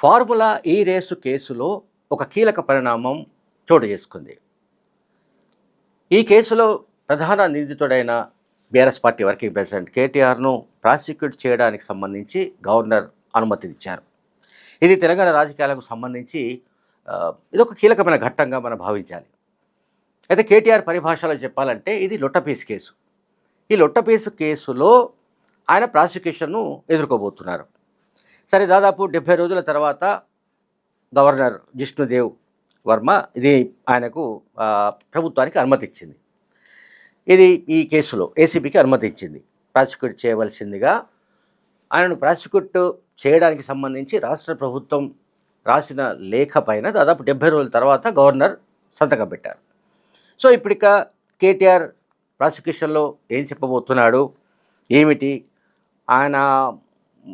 Formula ఈ race కేసులో ఒక కీలక పరిణామం చోటు చేసుకుంది. ఈ కేసులో ప్రధాన నిందితుడైన బీఆర్ఎస్ పార్టీ వర్కింగ్ ప్రెసిడెంట్ కేటీఆర్ను ప్రాసిక్యూట్ చేయడానికి సంబంధించి గవర్నర్ అనుమతినిచ్చారు. ఇది తెలంగాణ రాజకీయాలకు సంబంధించి ఇదొక కీలకమైన ఘట్టంగా మనం భావించాలి. అయితే కేటీఆర్ పరిభాషలో చెప్పాలంటే ఇది లొట్టపీస్ కేసు. ఈ లొట్టపీసు కేసులో ఆయన ప్రాసిక్యూషన్ను ఎదుర్కోబోతున్నారు. సరే దాదాపు డెబ్బై రోజుల తర్వాత గవర్నర్ జిష్ణుదేవ్ వర్మ ఇది ఆయనకు ప్రభుత్వానికి అనుమతి ఇచ్చింది ఇది ఈ కేసులో ఏసీబీకి అనుమతి ఇచ్చింది ప్రాసిక్యూట్ చేయవలసిందిగా ఆయనను ప్రాసిక్యూట్ చేయడానికి సంబంధించి రాష్ట్ర ప్రభుత్వం రాసిన లేఖ పైన దాదాపు డెబ్బై రోజుల తర్వాత గవర్నర్ సంతకం పెట్టారు. సో ఇప్పటిక కేటీఆర్ ప్రాసిక్యూషన్లో ఏం చెప్పబోతున్నాడు? ఏమిటి? ఆయన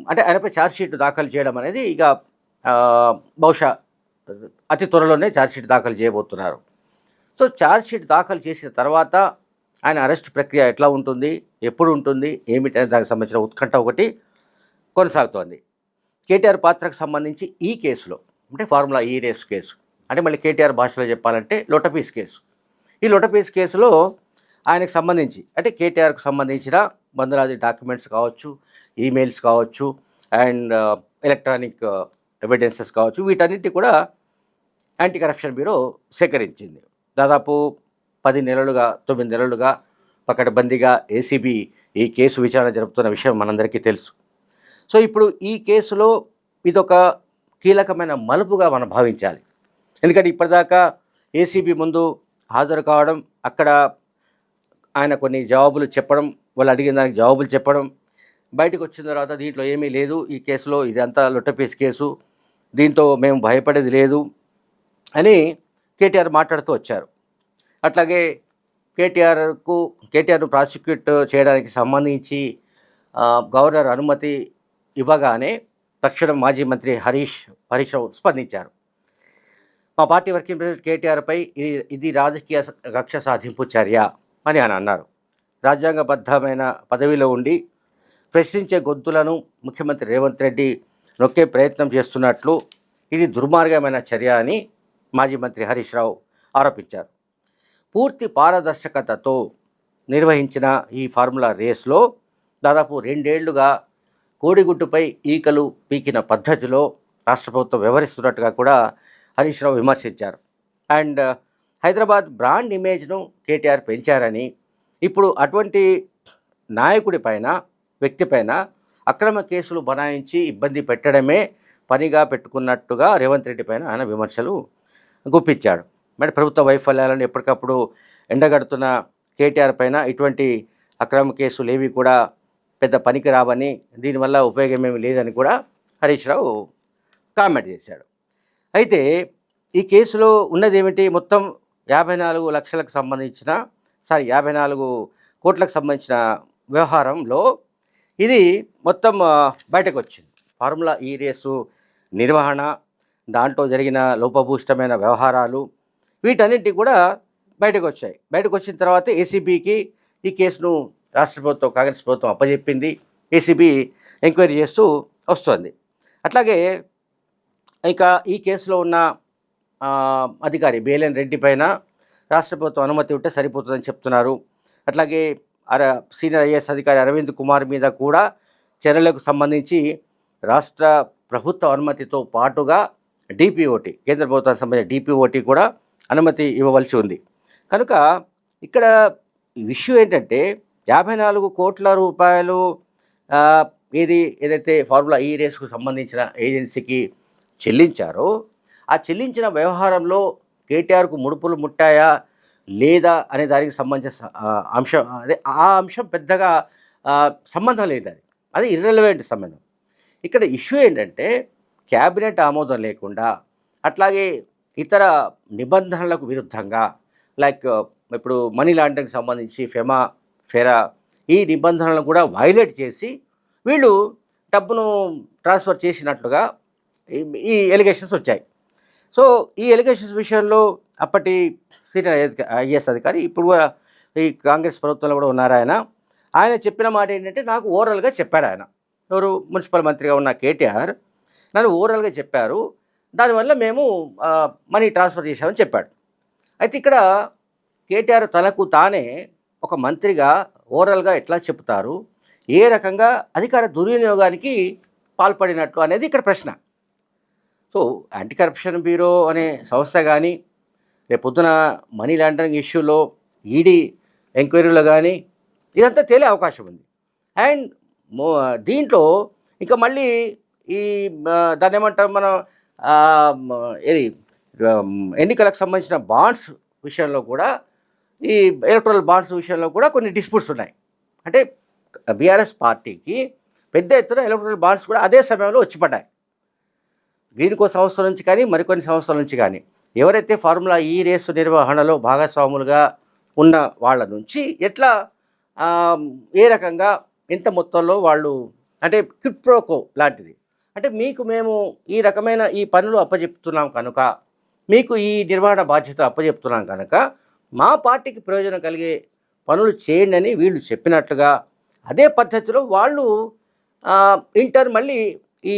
అంటే ఆయనపై ఛార్జ్షీట్ దాఖలు చేయడం అనేది ఇక బహుశా అతి త్వరలోనే ఛార్జ్షీట్ దాఖలు చేయబోతున్నారు. సో ఛార్జ్షీట్ దాఖలు చేసిన తర్వాత ఆయన అరెస్ట్ ప్రక్రియ ఎట్లా ఉంటుంది ఎప్పుడు ఉంటుంది ఏమిటి దానికి సంబంధించిన ఉత్కంఠ ఒకటి కొనసాగుతోంది. కేటీఆర్ పాత్రకు సంబంధించి ఈ కేసులో అంటే ఫార్ములా ఈ రేస్ కేసు అంటే మళ్ళీ కేటీఆర్ భాషలో చెప్పాలంటే లొటపీస్ కేసు ఈ లొటపీస్ కేసులో ఆయనకు సంబంధించి అంటే కేటీఆర్కు సంబంధించిన వందలాది డాక్యుమెంట్స్ కావచ్చు ఈమెయిల్స్ కావచ్చు అండ్ ఎలక్ట్రానిక్ ఎవిడెన్సెస్ కావచ్చు వీటన్నిటి కూడా యాంటీ కరప్షన్ బ్యూరో సేకరించింది. దాదాపు పది నెలలుగా తొమ్మిది నెలలుగా పకడ్బందీగా ఏసీబీ ఈ కేసు విచారణ జరుపుతున్న విషయం మనందరికీ తెలుసు. సో ఇప్పుడు ఈ కేసులో ఇదొక కీలకమైన మలుపుగా మనం భావించాలి. ఎందుకంటే ఇప్పటిదాకా ఏసీబీ ముందు హాజరు కావడం అక్కడ ఆయన కొన్ని జవాబులు చెప్పడం వాళ్ళు అడిగిన దానికి జవాబులు చెప్పడం బయటకు వచ్చిన తర్వాత దీంట్లో ఏమీ లేదు. ఈ కేసులో ఇదంతా లొట్టపీస్ కేసు. దీంతో మేము భయపడేది లేదు అని కేటీఆర్ మాట్లాడుతూ వచ్చారు. అట్లాగే కేటీఆర్కు కేటీఆర్ను ప్రాసిక్యూట్ చేయడానికి సంబంధించి గవర్నర్ అనుమతి ఇవ్వగానే తక్షణం మాజీ మంత్రి హరీష్ హరీష్ రావు స్పందించారు. మా పార్టీ వర్కింగ్ ప్రెసిడెంట్ కేటీఆర్పై ఇది ఇది రాజకీయ కక్ష సాధింపు చర్య అని ఆయన అన్నారు. రాజ్యాంగబద్ధమైన పదవిలో ఉండి ప్రశ్నించే గొంతులను ముఖ్యమంత్రి రేవంత్ రెడ్డి నొక్కే ప్రయత్నం చేస్తున్నట్లు ఇది దుర్మార్గమైన చర్య అని మాజీ మంత్రి హరీష్ రావు ఆరోపించారు. పూర్తి పారదర్శకతతో నిర్వహించిన ఈ ఫార్ములా రేస్లో దాదాపు రెండేళ్ళుగా కోడిగుడ్డుపై ఈకలు పీకిన పద్ధతిలో రాష్ట్ర ప్రభుత్వం వ్యవహరిస్తున్నట్టుగా కూడా హరీష్ రావు విమర్శించారు. అండ్ హైదరాబాద్ బ్రాండ్ ఇమేజ్ను కేటీఆర్ పెంచారని ఇప్పుడు అటువంటి నాయకుడి పైన వ్యక్తి పైన అక్రమ కేసులు బనాయించి ఇబ్బంది పెట్టడమే పనిగా పెట్టుకున్నట్టుగా రేవంత్ రెడ్డి పైన ఆయన విమర్శలు గుప్పించాడు. మరి ప్రభుత్వ వైఫల్యాలను ఎప్పటికప్పుడు ఎండగడుతున్న కేటీఆర్ పైన ఇటువంటి అక్రమ కేసులు ఏవి కూడా పెద్ద పనికి రావని దీనివల్ల ఉపయోగం ఏమి లేదని కూడా హరీష్ రావు కామెంట్ చేశాడు. అయితే ఈ కేసులో ఉన్నది ఏమిటి మొత్తం యాభై నాలుగు లక్షలకు సంబంధించిన సారీ యాభై నాలుగు కోట్లకు సంబంధించిన వ్యవహారంలో ఇది మొత్తం బయటకు వచ్చింది ఫార్ములా ఈ రేసు నిర్వహణ దాంట్లో జరిగిన లోపభూష్టమైన వ్యవహారాలు వీటన్నింటి కూడా బయటకు వచ్చాయి బయటకు వచ్చిన తర్వాత ఏసీబీకి ఈ కేసును రాష్ట్ర ప్రభుత్వం కాంగ్రెస్ ప్రభుత్వం అప్పజెప్పింది. ఏసీబీ ఎంక్వైరీ చేస్తూ వస్తుంది. అట్లాగే ఇక ఈ కేసులో ఉన్న అధికారి బేలెన్ రెడ్డి పైన రాష్ట్ర ప్రభుత్వం అనుమతి ఉంటే సరిపోతుందని చెప్తున్నారు. అట్లాగే అర సీనియర్ ఐఏఎస్ అధికారి అరవింద్ కుమార్ మీద కూడా చర్యలకు సంబంధించి రాష్ట్ర ప్రభుత్వ అనుమతితో పాటుగా డిపిఓటి కేంద్ర ప్రభుత్వానికి సంబంధించిన డిపిఓటి కూడా అనుమతి ఇవ్వవలసి ఉంది. కనుక ఇక్కడ ఇష్యూ ఏంటంటే యాభై నాలుగు కోట్ల రూపాయలు ఏది ఏదైతే ఫార్ములా ఈ రేస్కు సంబంధించిన ఏజెన్సీకి చెల్లించారో ఆ చెల్లించిన వ్యవహారంలో కేటీఆర్కు ముడుపులు ముట్టాయా? లేదా అనే దానికి సంబంధించిన అంశం అదే ఆ అంశం పెద్దగా సంబంధం లేదు అది. అది ఇర్రెలవెంట్ సంబంధం. ఇక్కడ ఇష్యూ ఏంటంటే క్యాబినెట్ ఆమోదం లేకుండా అట్లాగే ఇతర నిబంధనలకు విరుద్ధంగా లైక్ ఇప్పుడు మనీ లాండరింగ్ సంబంధించి ఫెమా ఫెరా ఈ నిబంధనలను కూడా వైలేట్ చేసి వీళ్ళు డబ్బును ట్రాన్స్ఫర్ చేసినట్లుగా ఈ ఎలిగేషన్స్ వచ్చాయి. సో ఈ ఎలిగేషన్స్ విషయంలో అప్పటి సీనియర్ ఐఏఎస్ అధికారి ఇప్పుడు కూడా ఈ కాంగ్రెస్ ప్రభుత్వంలో కూడా ఉన్నారు ఆయన. ఆయన చెప్పిన మాట ఏంటంటే నాకు ఓవరాల్గా చెప్పాడు ఆయన. ఎవరు? మున్సిపల్ మంత్రిగా ఉన్న కేటీఆర్ నన్ను ఓవరాల్గా చెప్పారు. దానివల్ల మేము మనీ ట్రాన్స్ఫర్ చేశామని చెప్పాడు. అయితే ఇక్కడ కేటీఆర్ తనకు తానే ఒక మంత్రిగా ఓవరాల్గా ఎట్లా చెప్తారు ఏ రకంగా అధికార దుర్వినియోగానికి పాల్పడినట్లు అనేది ఇక్కడ ప్రశ్న. సో యాంటీ కరప్షన్ బ్యూరో అనే సంస్థ కానీ రేపొద్దున మనీ లాండరింగ్ ఇష్యూలో ఈడీ ఎంక్వైరీలో కానీ ఇదంతా తేలే అవకాశం ఉంది. అండ్ దీంట్లో ఇంకా మళ్ళీ ఈ దాన్ని ఏమంటారు మనం ఏది ఎన్నికలకు సంబంధించిన బాండ్స్ విషయంలో కూడా ఈ ఎలక్ట్రల్ బాండ్స్ విషయంలో కూడా కొన్ని డిస్ప్యూట్స్ ఉన్నాయి. అంటే బీఆర్ఎస్ పార్టీకి పెద్ద ఎత్తున ఎలక్ట్రల్ బాండ్స్ కూడా అదే సమయంలో వచ్చి పడ్డాయి. వీరికో సంవత్సరం నుంచి కానీ మరికొన్ని సంవత్సరాల నుంచి కానీ. ఎవరైతే ఫార్ములా ఈ రేసు నిర్వహణలో భాగస్వాములుగా ఉన్న వాళ్ళ నుంచి ఎట్లా ఏ రకంగా ఎంత మొత్తంలో వాళ్ళు అంటే క్రిప్రోకో లాంటిది. అంటే మీకు మేము ఈ రకమైన ఈ పనులు అప్పజెప్తున్నాం కనుక మీకు ఈ నిర్వహణ బాధ్యత అప్పజెప్తున్నాం కనుక మా పార్టీకి ప్రయోజనం కలిగే పనులు చేయండి అని వీళ్ళు చెప్పినట్లుగా అదే పద్ధతిలో వాళ్ళు ఇంటర్ మళ్ళీ ఈ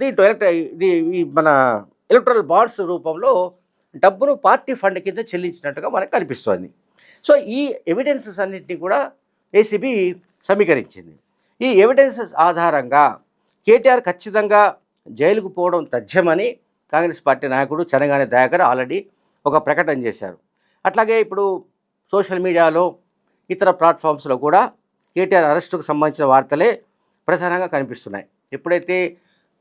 దీంట్లో ఎలక్ట్ర ఇది ఈ మన ఎలక్ట్రల్ బాండ్స్ రూపంలో డబ్బును పార్టీ ఫండ్ కింద చెల్లించినట్టుగా మనకు కనిపిస్తోంది. సో ఈ ఎవిడెన్సెస్ అన్నింటినీ కూడా ఏసీబీ సమీకరించింది. ఈ ఎవిడెన్సెస్ ఆధారంగా కేటీఆర్ ఖచ్చితంగా జైలుకు పోవడం తథ్యమని కాంగ్రెస్ పార్టీ నాయకుడు చనగానే దయాకర్ ఆల్రెడీ ఒక ప్రకటన చేశారు. అట్లాగే ఇప్పుడు సోషల్ మీడియాలో ఇతర ప్లాట్ఫామ్స్లో కూడా కేటీఆర్ అరెస్టుకు సంబంధించిన వార్తలే ప్రధానంగా కనిపిస్తున్నాయి. ఎప్పుడైతే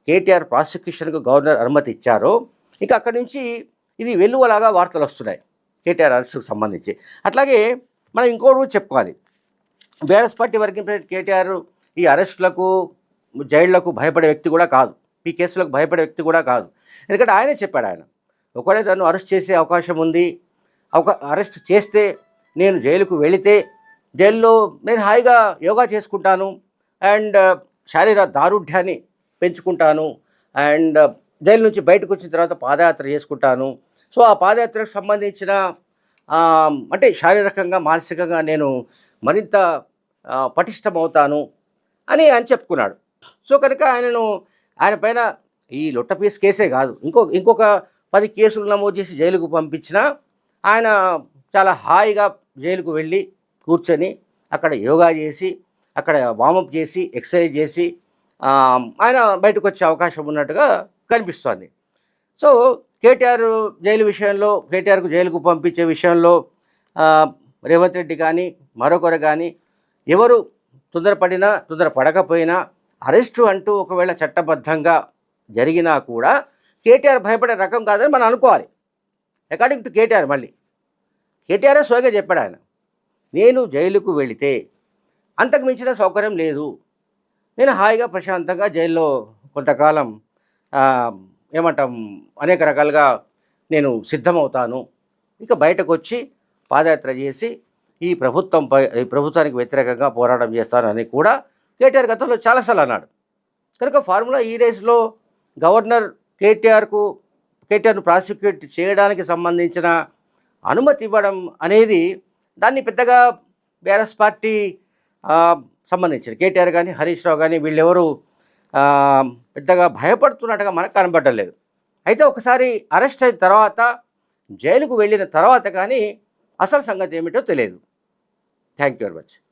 కేటీఆర్ ప్రాసిక్యూషన్కు గవర్నర్ అనుమతి ఇచ్చారో ఇంకా అక్కడి నుంచి ఇది వెలువలాగా వార్తలు వస్తున్నాయి కేటీఆర్ అరెస్టుకు సంబంధించి. అట్లాగే మనం ఇంకోటి కూడా చెప్పుకోవాలి. BRS party working president KTR ఈ అరెస్టులకు జైళ్ళకు భయపడే వ్యక్తి కూడా కాదు. ఈ కేసులకు భయపడే వ్యక్తి కూడా కాదు. ఎందుకంటే ఆయనే చెప్పాడు ఆయన ఒకడే నన్ను అరెస్ట్ చేసే అవకాశం ఉంది అవకా అరెస్ట్ చేస్తే నేను జైలుకు వెళితే జైల్లో నేను హాయిగా యోగా చేసుకుంటాను అండ్ శారీర దారుఢ్యాన్ని పెంచుకుంటాను. అండ్ జైలు నుంచి బయటకు వచ్చిన తర్వాత పాదయాత్ర చేసుకుంటాను. సో ఆ పాదయాత్రకు సంబంధించిన అంటే శారీరకంగా మానసికంగా నేను మరింత పటిష్టమవుతాను అని ఆయన చెప్పుకున్నాడు. సో కనుక ఆయనను ఆయన పైన ఈ లొట్టపీస్ కేసే కాదు. ఇంకో ఇంకొక పది కేసులు నమోదు చేసి జైలుకు పంపించినా ఆయన చాలా హాయిగా జైలుకు వెళ్ళి కూర్చొని అక్కడ యోగా చేసి అక్కడ వామప్ చేసి ఎక్సర్సైజ్ చేసి ఆయన బయటకు వచ్చే అవకాశం ఉన్నట్టుగా కనిపిస్తోంది. సో కేటీఆర్ జైలు విషయంలో కేటీఆర్కు జైలుకు పంపించే విషయంలో రేవంత్ రెడ్డి కానీ మరొకరు కానీ ఎవరు తొందరపడినా తొందరపడకపోయినా అరెస్టు అంటూ ఒకవేళ చట్టబద్ధంగా జరిగినా కూడా కేటీఆర్ భయపడే రకం కాదని మనం అనుకోవాలి. అకార్డింగ్ టు కేటీఆర్ మళ్ళీ. కేటీఆరే స్వయంగా చెప్పాడు ఆయన. నేను జైలుకు వెళితే అంతకు మించిన సౌకర్యం లేదు. నేను హాయిగా ప్రశాంతంగా జైల్లో కొంతకాలం ఏమంటాం అనేక రకాలుగా నేను సిద్ధమవుతాను. ఇక బయటకు వచ్చి పాదయాత్ర చేసి ఈ ప్రభుత్వంపై ఈ ప్రభుత్వానికి వ్యతిరేకంగా పోరాటం చేస్తానని కూడా కేటీఆర్ గతంలో చాలాసార్లు అన్నాడు. కనుక ఫార్ములా ఈ రేస్లో గవర్నర్ కేటీఆర్కు కేటీఆర్ను ప్రాసిక్యూట్ చేయడానికి సంబంధించిన అనుమతి ఇవ్వడం అనేది దాన్ని పెద్దగా బీఆర్ఎస్ పార్టీ సంబంధించిన కేటీఆర్ కానీ హరీష్ రావు కానీ వీళ్ళెవరు పెద్దగా భయపడుతున్నట్టుగా మనకు కనబడలేదు అయితే ఒకసారి అరెస్ట్ అయిన తర్వాత జైలుకు వెళ్ళిన తర్వాత కానీ అసలు సంగతి ఏమిటో తెలియదు. Thank you very much.